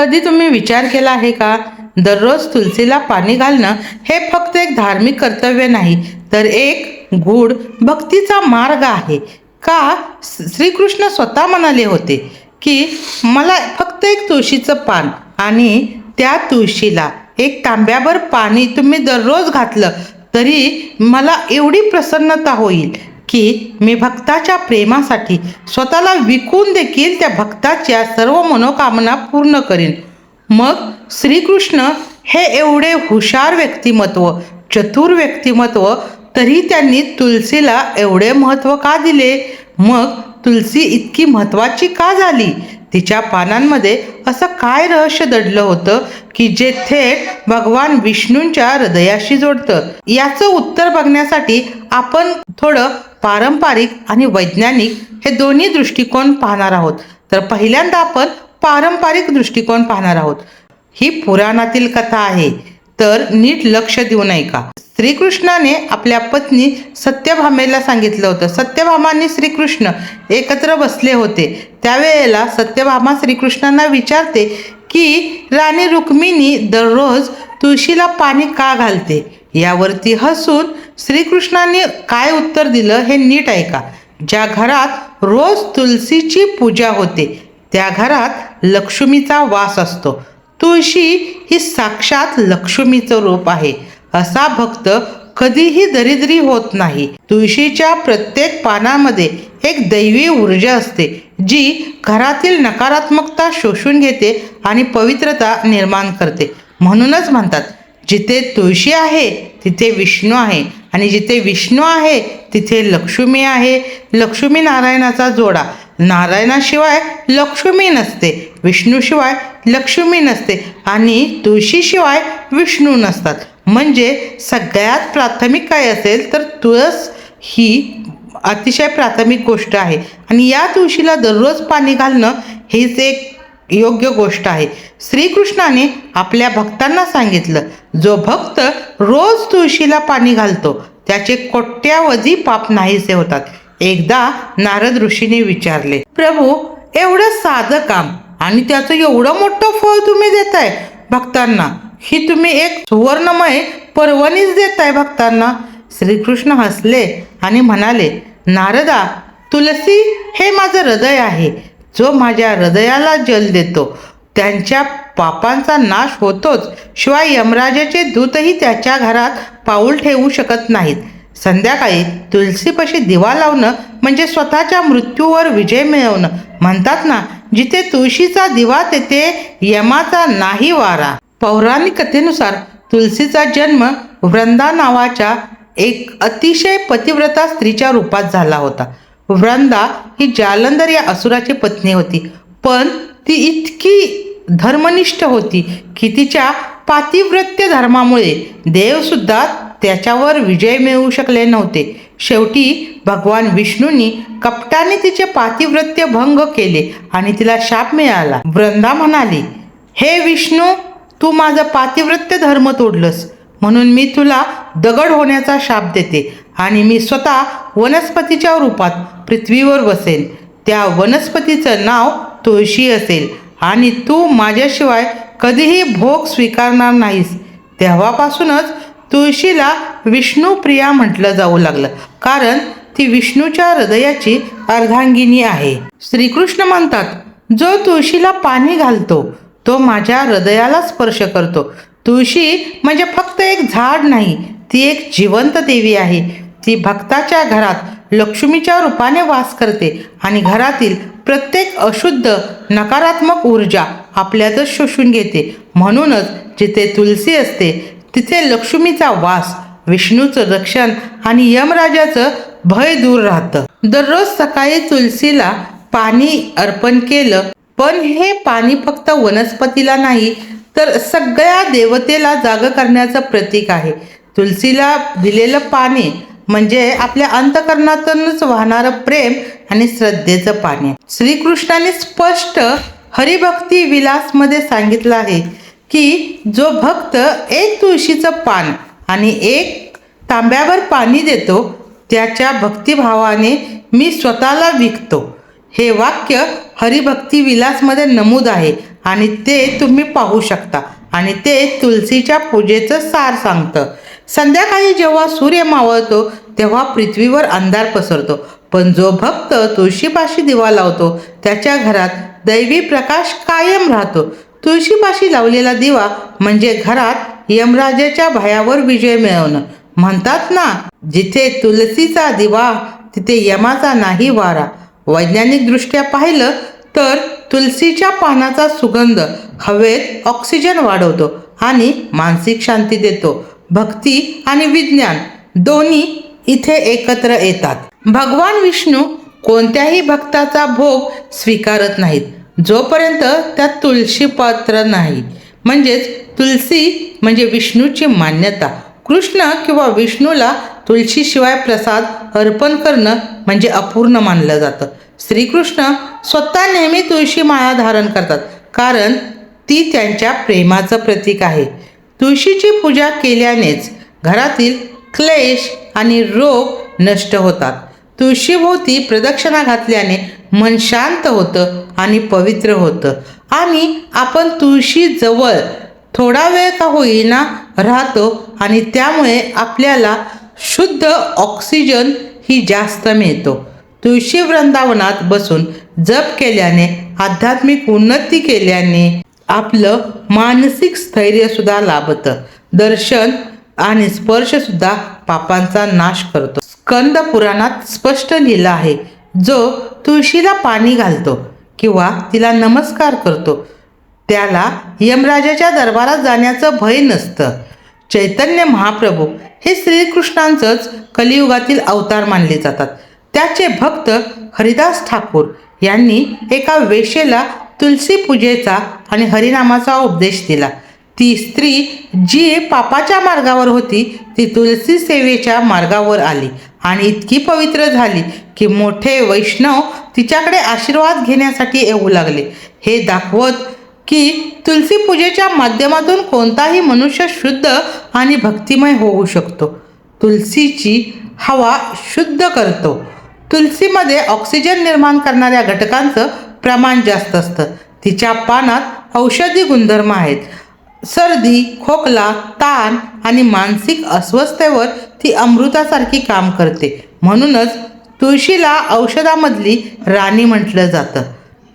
कधी तुम्ही विचार केला आहे का? दररोज तुलसीला पाणी घालणं हे फक्त एक धार्मिक कर्तव्य नाही तर एक गूढ भक्तीचा मार्ग आहे. का? श्रीकृष्ण स्वतः म्हणाले होते की मला फक्त एक तुळशीचं पान आणि त्या तुळशीला एक तांब्याभर पाणी तुम्ही दररोज घातलं तरी मला एवढी प्रसन्नता होईल. की मी भक्ताच्या प्रेमासाठी स्वतःला विकून देखील त्या भक्ताच्या सर्व मनोकामना पूर्ण करीन. मग श्रीकृष्ण हे एवढे हुशार व्यक्तिमत्व चतुर व्यक्तिमत्व तरी त्यांनी तुलसीला एवढे महत्त्व का दिले? मग तुलसी इतकी महत्त्वाची का झाली? तिच्या पानांमध्ये असं काय रहस्य दडलं होतं? की जे थेट भगवान विष्णूंच्या हृदयाशी जोडतं. याचं उत्तर बघण्यासाठी आपण थोडं पारंपरिक आणि वैज्ञानिक हे दोन्ही दृष्टिकोन पाहणार आहोत. तर पहिल्यांदा आपण पारंपरिक दृष्टिकोन पाहणार आहोत. ही पुराणातील कथा आहे. तर नीट लक्ष देऊ नये का श्रीकृष्णाने आपल्या पत्नी सत्यभामेला सांगितलं होतं. सत्यभामांनी श्रीकृष्ण एकत्र बसले होते. त्यावेळेला सत्यभामा श्रीकृष्णांना विचारते की राणी रुक्मिणी दररोज तुळशीला पाणी का घालते? यावरती हसून श्रीकृष्णाने काय उत्तर दिलं हे नीट ऐका. ज्या घरात रोज तुलसीची पूजा होते त्या घरात लक्ष्मीचा वास असतो. तुळशी ही साक्षात लक्ष्मीचं रूप आहे. असा भक्त कधीही दरिद्री होत नाही. तुळशीच्या प्रत्येक पानामध्ये एक दैवी ऊर्जा असते जी घरातील नकारात्मकता शोषून घेते आणि पवित्रता निर्माण करते. म्हणूनच म्हणतात जिथे तुळशी आहे तिथे विष्णू आहे. आणि जिथे विष्णू आहे तिथे लक्ष्मी आहे. लक्ष्मी नारायणाचा जोडा. नारायणाशिवाय लक्ष्मी नसते. विष्णूशिवाय लक्ष्मी नसते. आणि तुळशीशिवाय विष्णू नसतात. म्हणजे सगळ्यात प्राथमिक काय असेल तर तुळस ही अतिशय प्राथमिक गोष्ट आहे. आणि या तुळशीला दररोज पाणी घालणं हीच एक योग्य गोष्ट आहे. श्रीकृष्णाने आपल्या भक्तांना सांगितलं जो भक्त रोज तुळशीला पाणी घालतो त्याचे कोट्यावधी पाप नाहीसे होतात. एकदा नारद ऋषीने विचारले प्रभू एवढं साधं काम आणि त्याचं एवढं मोठं फळ तुम्ही देताय भक्तांना ही तुम्ही एक सुवर्णमय पर्वणीच देताय भक्तांना? श्रीकृष्ण हसले आणि म्हणाले नारदा तुलसी हे माझं हृदय आहे. जो माझ्या हृदयाला जल देतो त्यांच्या पापांचा नाश होतोच. शिवाय यमराजाचे दूतही त्याच्या घरात पाऊल ठेवू शकत नाहीत. संध्याकाळी तुलसीपाशी दिवा लावणं म्हणजे स्वतःच्या मृत्यूवर विजय मिळवणं. म्हणतात ना जिथे तुळशीचा दिवा तेथे यमाचा नाही वारा. पौराणिक कथेनुसार तुलसीचा जन्म वृंदा नावाच्या एक अतिशय पतिव्रता स्त्रीच्या रूपात झाला होता. वृंदा ही जालंधर या असुराची पत्नी होती. पण ती इतकी धर्मनिष्ठ होती की तिच्या पातिव्रत्य धर्मामुळे देवसुद्धा त्याच्यावर विजय मिळवू शकले नव्हते. शेवटी भगवान विष्णूंनी कपटाने तिचे पातिव्रत्य भंग केले आणि तिला शाप मिळाला. वृंदा म्हणाली हे विष्णू तू माझं पातिव्रत्य धर्म तोडलंस. म्हणून मी तुला दगड होण्याचा शाप देते आणि मी स्वतः वनस्पतीच्या रूपात पृथ्वीवर बसेन. त्या वनस्पतीचं नाव तुळशी असेल आणि तू माझ्याशिवाय कधीही भोग स्वीकारणार नाहीस. तेव्हापासूनच तुळशीला विष्णुप्रिया म्हटलं जाऊ लागलं. कारण ती विष्णूच्या हृदयाची अर्धांगिनी आहे. श्रीकृष्ण म्हणतात जो तुळशीला पाणी घालतो तो माझ्या हृदयाला स्पर्श करतो. तुळशी म्हणजे फक्त एक झाड नाही ती एक जिवंत देवी आहे. ती भक्ताच्या घरात लक्ष्मीच्या रूपाने वास करते आणि घरातील प्रत्येक अशुद्ध नकारात्मक ऊर्जा आपल्यातच शोषून घेते. म्हणूनच जिथे तुलसी असते तिथे लक्ष्मीचा वास विष्णूचं रक्षण आणि यमराजाचं भय दूर राहतं. दररोज सकाळी तुलसीला पाणी अर्पण केलं पण हे पाणी फक्त वनस्पतीला नाही तर सगळ्या देवतेला जाग करण्याचं प्रतीक आहे. तुलसीला दिलेलं पाणी म्हणजे आपल्या अंतकरणातूनच वाहणारं प्रेम आणि श्रद्धेचं पाणी श्रीकृष्णाने स्पष्ट हरिभक्ती विलासमध्ये सांगितलं आहे की जो भक्त एक तुळशीचं पान आणि एक तांब्यावर पाणी देतो त्याच्या भक्तिभावाने मी स्वतःला विकतो. हे वाक्य हरिभक्ती विलासमध्ये नमूद आहे आणि ते तुम्ही पाहू शकता आणि ते तुलसीच्या पूजेचं सार सांगतं. संध्याकाळी जेव्हा सूर्य मावळतो तेव्हा पृथ्वीवर अंधार पसरतो. पण जो भक्त तुळशीपाशी दिवा लावतो त्याच्या घरात दैवी प्रकाश कायम राहतो. तुळशीपाशी लावलेला दिवा म्हणजे घरात यमराजाच्या भयावर विजय मिळवणं. म्हणतात ना जिथे तुलसीचा दिवा तिथे यमाचा नाही वारा. वैज्ञानिकदृष्ट्या पाहिलं तर तुलसीच्या पानाचा सुगंध हवेत ऑक्सिजन वाढवतो आणि मानसिक शांती देतो. भक्ती आणि विज्ञान दोन्ही इथे एकत्र येतात. भगवान विष्णू कोणत्याही भक्ताचा भोग स्वीकारत नाहीत. जोपर्यंत त्यात तुलसी पात्र नाही. म्हणजेच तुलसी म्हणजे विष्णूची मान्यता. कृष्ण किंवा विष्णूला तुळशीशिवाय प्रसाद अर्पण करणं म्हणजे अपूर्ण मानलं जातं. श्रीकृष्ण स्वतः नेहमी तुळशी माळा धारण करतात. कारण ती त्यांच्या प्रेमाचं प्रतीक आहे. तुळशीची पूजा केल्यानेच घरातील क्लेश आणि रोग नष्ट होतात. तुळशीभोवती प्रदक्षिणा घातल्याने मन शांत होतं आणि पवित्र होतं. आणि आपण तुळशीजवळ थोडा वेळ का होईना राहतो आणि त्यामुळे आपल्याला शुद्ध ऑक्सिजन ही जास्त मिळतो. तुळशी वृंदावनात बसून जप केल्याने आध्यात्मिक उन्नती केल्याने आपलं मानसिक स्थैर्य सुद्धा लाभतं. दर्शन आणि स्पर्श सुद्धा पापांचा नाश करतो. स्कंद पुराणात स्पष्ट लिहिलं आहे जो तुळशीला पाणी घालतो किंवा तिला नमस्कार करतो. त्याला यमराजाच्या दरबारात जाण्याचं भय नसतं. चैतन्य महाप्रभू हे श्रीकृष्णांचंच कलियुगातील अवतार मानले जातात. त्याचे भक्त हरिदास ठाकूर यांनी एका वेशेला तुलसी पूजेचा आणि हरिनामाचा उपदेश दिला. ती स्त्री जी पापाच्या मार्गावर होती ती तुलसी सेवेच्या मार्गावर आली आणि इतकी पवित्र झाली की मोठे वैष्णव तिच्याकडे आशीर्वाद घेण्यासाठी येऊ लागले. हे दाखवत की तुलसी पूजेच्या माध्यमातून कोणताही मनुष्य शुद्ध आणि भक्तिमय होऊ शकतो. तुलसीची हवा शुद्ध करतो. तुलसीमध्ये ऑक्सिजन निर्माण करणाऱ्या घटकांचं प्रमाण जास्त असतं. तिच्या पानात औषधी गुणधर्म आहेत. सर्दी खोकला ताण आणि मानसिक अस्वस्थतेवर ती अमृतासारखी काम करते. म्हणूनच तुळशीला औषधामधली राणी म्हटलं जातं.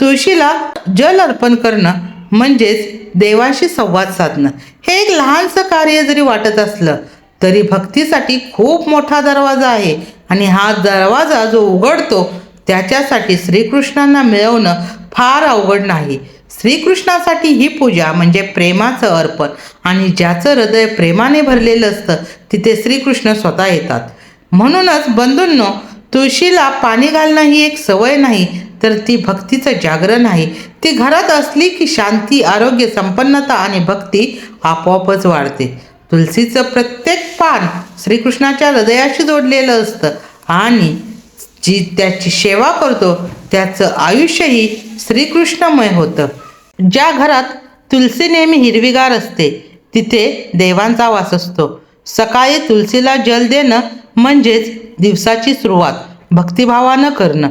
तुळशीला जल अर्पण करणं म्हणजेच देवाशी संवाद साधणं. हे एक लहानसं कार्य जरी वाटत असलं तरी भक्तीसाठी खूप मोठा दरवाजा आहे. आणि हा दरवाजा जो उघडतो त्याच्यासाठी श्रीकृष्णांना मिळवणं फार अवघड नाही. श्रीकृष्णासाठी ही पूजा म्हणजे प्रेमाचं अर्पण. आणि ज्याचं हृदय प्रेमाने भरलेलं असतं तिथे श्रीकृष्ण स्वतः येतात. म्हणूनच बंधूंनो तुळशीला पाणी घालणं ही एक सवय नाही तर ती भक्तीचं जागरण आहे. ती घरात असली की शांती आरोग्य संपन्नता आणि भक्ती आपोआपच वाढते. तुलसीचं प्रत्येक पान श्रीकृष्णाच्या हृदयाशी जोडलेलं असतं आणि जी त्याची सेवा करतो त्याचं आयुष्यही श्रीकृष्णमय होतं. ज्या घरात तुलसी नेहमी हिरवीगार असते तिथे देवांचा वास असतो. सकाळी तुलसीला जल देणं म्हणजेच दिवसाची सुरुवात भक्तिभावानं करणं.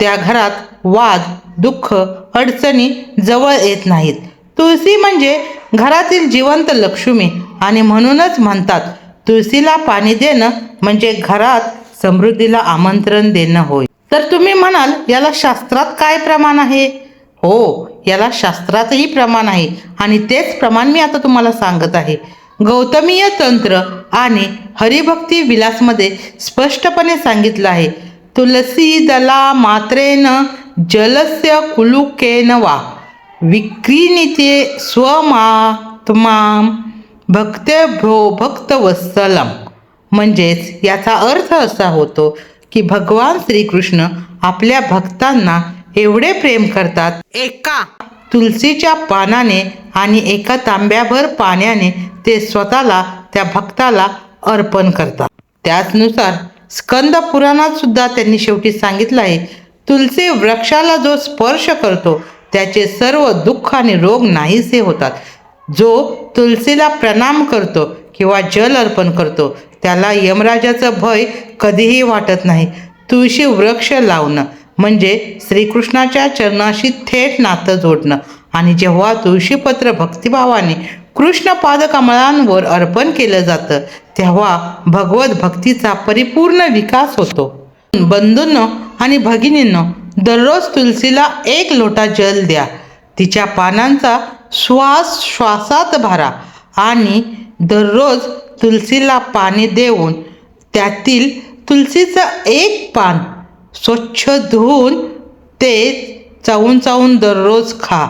त्या घरात वाद दुःख अडचणी जवळ येत नाहीत. तुळशी म्हणजे घरातील जिवंत लक्ष्मी आणि म्हणूनच म्हणतात तुळशीला पाणी देणं म्हणजे घरात समृद्धीला आमंत्रण देणं होय. तर तुम्ही म्हणाल याला शास्त्रात काय प्रमाण आहे? हो याला शास्त्रातही प्रमाण आहे आणि तेच प्रमाण मी आता तुम्हाला सांगत आहे. गौतमीय तंत्र आणि हरिभक्ती विलासमध्ये स्पष्टपणे सांगितलं आहे. तुलसीदला मात्रेन जलस्य कुलुकेन वा। विक्रीनिते स्वमात्मा भक्तेभ्यो भक्तवत्सलम। म्हणजेच याचा अर्थ असा होतो की भगवान श्रीकृष्ण आपल्या भक्तांना एवढे प्रेम करतात एका तुलसीच्या पानाने आणि एका तांब्याभर पाण्याने ते स्वतःला त्या भक्ताला अर्पण करतात. त्याचनुसार स्कंद पुराणात सुद्धा त्यांनी शेवटी सांगितलं आहे तुलसी वृक्षाला जो स्पर्श करतो त्याचे सर्व दुःख आणि रोग नाहीसे होतात. जो तुलसीला प्रणाम करतो किंवा जल अर्पण करतो त्याला यमराजाचं भय कधीही वाटत नाही. तुळशी वृक्ष लावणं म्हणजे श्रीकृष्णाच्या चरणाशी थेट नातं जोडणं. आणि जेव्हा तुळशीपत्र भक्तिभावाने कृष्ण पादकमळांवर अर्पण केलं जातं. तेव्हा भगवत भक्तीचा परिपूर्ण विकास होतो. बंधूंनो आणि भगिनींनो दररोज तुलसीला एक लोटा जल द्या. तिच्या पानांचा श्वास श्वासात भरा आणि दररोज तुलसीला पाणी देऊन त्यातील तुलसीचं एक पान स्वच्छ धुवून ते चावून चावून दररोज खा.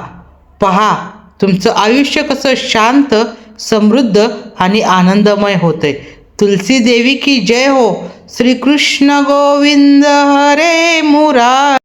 पहा तुमचं आयुष्य कसं शांत समृद्ध आणि आनंदमय होते तुलसी देवी की जय हो. श्रीकृष्ण गोविंद हरे मुरा